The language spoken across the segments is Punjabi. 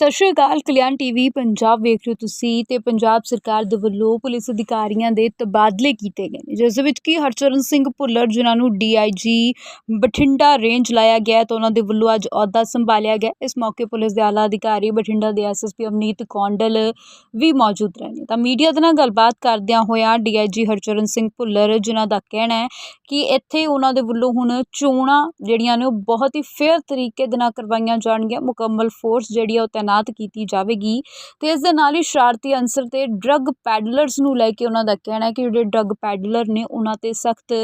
ਸਤਿ ਸ਼੍ਰੀ ਅਕਾਲ, ਕਲਿਆਣ ਟੀਵੀ ਪੰਜਾਬ ਵੇਖ ਰਹੇ ਹੋ ਤੁਸੀਂ ਤੇ ਪੰਜਾਬ ਸਰਕਾਰ ਦੇ ਵੱਲੋਂ ਪੁਲਿਸ ਅਧਿਕਾਰੀਆਂ ਦੇ ਤਬਾਦਲੇ ਕੀਤੇ ਗਏ ਨੇ, ਜਿਸ ਦੇ ਵਿੱਚ ਕਿ ਹਰਚਰਨ ਸਿੰਘ ਭੁੱਲਰ, ਜਿਨ੍ਹਾਂ ਨੂੰ ਡੀਆਈਜੀ ਬਠਿੰਡਾ ਰੇਂਜ ਲਾਇਆ ਗਿਆ ਹੈ, ਤਾਂ ਉਹਨਾਂ ਦੇ ਵੱਲੋਂ ਅੱਜ ਅਹੁਦਾ ਸੰਭਾਲਿਆ ਗਿਆ। ਇਸ ਮੌਕੇ ਪੁਲਿਸ ਦੇ ਆਲਾ ਅਧਿਕਾਰੀ ਬਠਿੰਡਾ ਦੇ ਐਸਐਸਪੀ ਅਵਨੀਤ ਕੌਂਡਲ ਵੀ ਮੌਜੂਦ ਰਹੇ ਨੇ। ਤਾਂ ਮੀਡੀਆ ਦੇ ਨਾਲ ਗੱਲਬਾਤ ਕਰਦਿਆਂ ਹੋਇਆਂ ਡੀਆਈਜੀ ਹਰਚਰਨ ਸਿੰਘ ਭੁੱਲਰ, ਜਿਨ੍ਹਾਂ ਦਾ ਕਹਿਣਾ ਹੈ ਕਿ ਇੱਥੇ ਉਹਨਾਂ ਦੇ ਵੱਲੋਂ ਹੁਣ ਚੋਣਾਂ ਜਿਹੜੀਆਂ ਨੇ ਉਹ ਬਹੁਤ ਹੀ ਫੇਅਰ ਤਰੀਕੇ ਦੇ ਨਾਲ ਕਰਵਾਈਆਂ ਜਾਣਗੀਆਂ। ਮੁਕੰਮਲ ਫੋਰਸ ਜਿਹੜੀ ਆ ਉਹ ਤੈਨਾਤ ਕੀਤੀ ਜਾਵੇਗੀ ਤੇ ਇਸ ਦੇ ਨਾਲ ਹੀ ਸ਼ਰਾਰਤੀ ਅਨਸਰ ਤੇ ਡਰੱਗ ਪੈਡਲਰਸ ਨੂੰ ਲੈ ਕੇ ਉਹਨਾਂ ਦਾ ਕਹਿਣਾ ਹੈ ਕਿ ਜਿਹੜੇ ਡਰੱਗ ਪੈਡਲਰ ਨੇ ਉਹਨਾਂ ਤੇ ਸਖਤ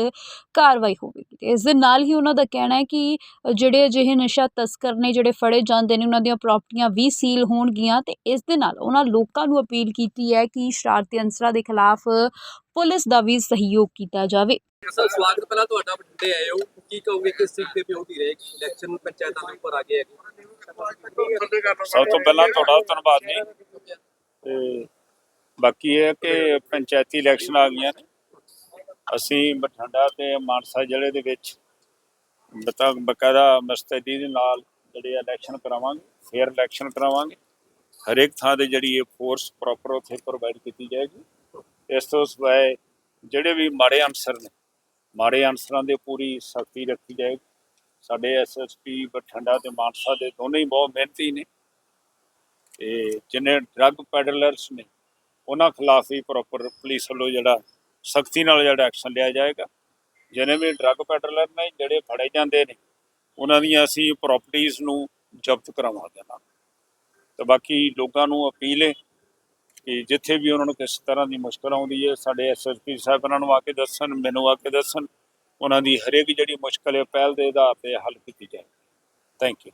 ਕਾਰਵਾਈ ਹੋਵੇਗੀ ਤੇ ਇਸ ਦੇ ਨਾਲ ਹੀ ਉਹਨਾਂ ਦਾ ਕਹਿਣਾ ਹੈ ਕਿ ਜਿਹੜੇ ਅਜਿਹੇ ਨਸ਼ਾ ਤਸਕਰ ਨੇ, ਜਿਹੜੇ ਫੜੇ ਜਾਂਦੇ ਨੇ, ਉਹਨਾਂ ਦੀਆਂ ਪ੍ਰਾਪਰਟੀਆਂ ਵੀ ਸੀਲ ਹੋਣਗੀਆਂ ਤੇ ਇਸ ਦੇ ਨਾਲ ਉਹਨਾਂ ਲੋਕਾਂ ਨੂੰ ਅਪੀਲ ਕੀਤੀ ਹੈ ਕਿ ਸ਼ਰਾਰਤੀ ਅਨਸਰਾਂ ਦੇ ਖਿਲਾਫ ਪੁਲਿਸ ਦਾ ਵੀ ਸਹਿਯੋਗ ਕੀਤਾ ਜਾਵੇ। ਸਰ, ਸਵਾਗਤ ਪਹਿਲਾਂ ਤੁਹਾਡਾ ਬਠਿੰਡੇ ਆਏ ਹੋ। ਕੀ ਕਹੋਗੇ ਕਿਸ ਚੀਜ਼ ਤੇ ਪਿਓਟੀ ਰਹੇਗੀ? ਇਲੈਕਸ਼ਨ ਪੰਚਾਇਤਾਂ ਦੇ ਉੱਪਰ ਆ ਗਏ ਸਭ ਤੋਂ ਪਹਿਲਾਂ ਤੁਹਾਡਾ ਧੰਨਵਾਦ ਜੀ। ਤੇ ਬਾਕੀ ਇਹ ਹੈ ਕਿ ਪੰਚਾਇਤੀ ਇਲੈਕਸ਼ਨ ਆ ਗਈਆਂ ਨੇ। ਅਸੀਂ ਬਠਿੰਡਾ ਤੇ ਮਾਨਸਾ ਜ਼ਿਲ੍ਹੇ ਦੇ ਵਿੱਚ ਬਤਾ ਬਕਾਇਦਾ ਮਸਤੈਦੀ ਦੇ ਨਾਲ ਜਿਹੜੇ ਇਲੈਕਸ਼ਨ ਕਰਾਵਾਂਗੇ ਫੇਅਰ ਇਲੈਕਸ਼ਨ ਕਰਾਵਾਂਗੇ। ਹਰੇਕ ਥਾਂ ਤੇ ਜਿਹੜੀ ਇਹ ਫੋਰਸ ਪ੍ਰੋਪਰ ਉੱਥੇ ਪ੍ਰੋਵਾਈਡ ਕੀਤੀ ਜਾਏਗੀ। ਇਸ ਤੋਂ ਸਿਵਾਏ ਜਿਹੜੇ ਵੀ ਮਾੜੇ ਅਨਸਰ ਨੇ, ਮਾੜੇ ਅਨਸਰਾਂ ਦੇ ਪੂਰੀ ਸਖਤੀ ਰੱਖੀ ਜਾਏਗੀ। ਸਾਡੇ ਐਸਐਸਪੀ ਬਠਿੰਡਾ ਤੇ ਮਾਨਸਾ ਦੇ ਦੋਨੇ ਹੀ ਬਹੁਤ ਮਿਹਨਤੀ ਨੇ। ਤੇ ਜਿਨੇ ਡਰੱਗ ਪੈਡਲਰਸ ਨੇ, ਉਹਨਾਂ ਖਿਲਾਫ ਵੀ ਪ੍ਰੋਪਰ ਪੁਲਿਸ ਵੱਲੋਂ ਜਿਹੜਾ ਸਖਤੀ ਨਾਲ ਜਿਹੜਾ ਐਕਸ਼ਨ ਲਿਆ ਜਾਏਗਾ। ਜਿਹਨੇ ਵੀ ਡਰੱਗ ਪੈਡਲਰ ਨੇ, ਜਿਹੜੇ ਫੜੇ ਜਾਂਦੇ ਨੇ, ਉਹਨਾਂ ਦੀਆਂ ਅਸੀਂ ਪ੍ਰਾਪਰਟੀਆਂ ਨੂੰ ਜ਼ਬਤ ਕਰਵਾ ਦੇਣਾ ਤੇ ਬਾਕੀ ਲੋਕਾਂ ਨੂੰ ਅਪੀਲ ਹੈ ਕਿ ਜਿੱਥੇ ਵੀ ਉਹਨਾਂ ਨੂੰ ਕਿਸ ਤਰ੍ਹਾਂ ਦੀ ਮੁਸ਼ਕਲ ਆਉਂਦੀ ਹੈ, ਸਾਡੇ ਐਸਐਸਪੀ ਸਾਹਿਬ ਉਹਨਾਂ ਨੂੰ ਆ ਕੇ ਦੱਸਣ, ਮੈਨੂੰ ਆ ਕੇ ਦੱਸਣ। ਉਹਨਾਂ ਦੀ ਹਰੇਕ ਜਿਹੜੀ ਮੁਸ਼ਕਲ ਹੈ ਪਹਿਲ ਦੇ ਆਧਾਰ ਤੇ ਹੱਲ ਕੀਤੀ ਜਾਏ ਥੈਂਕ ਯੂ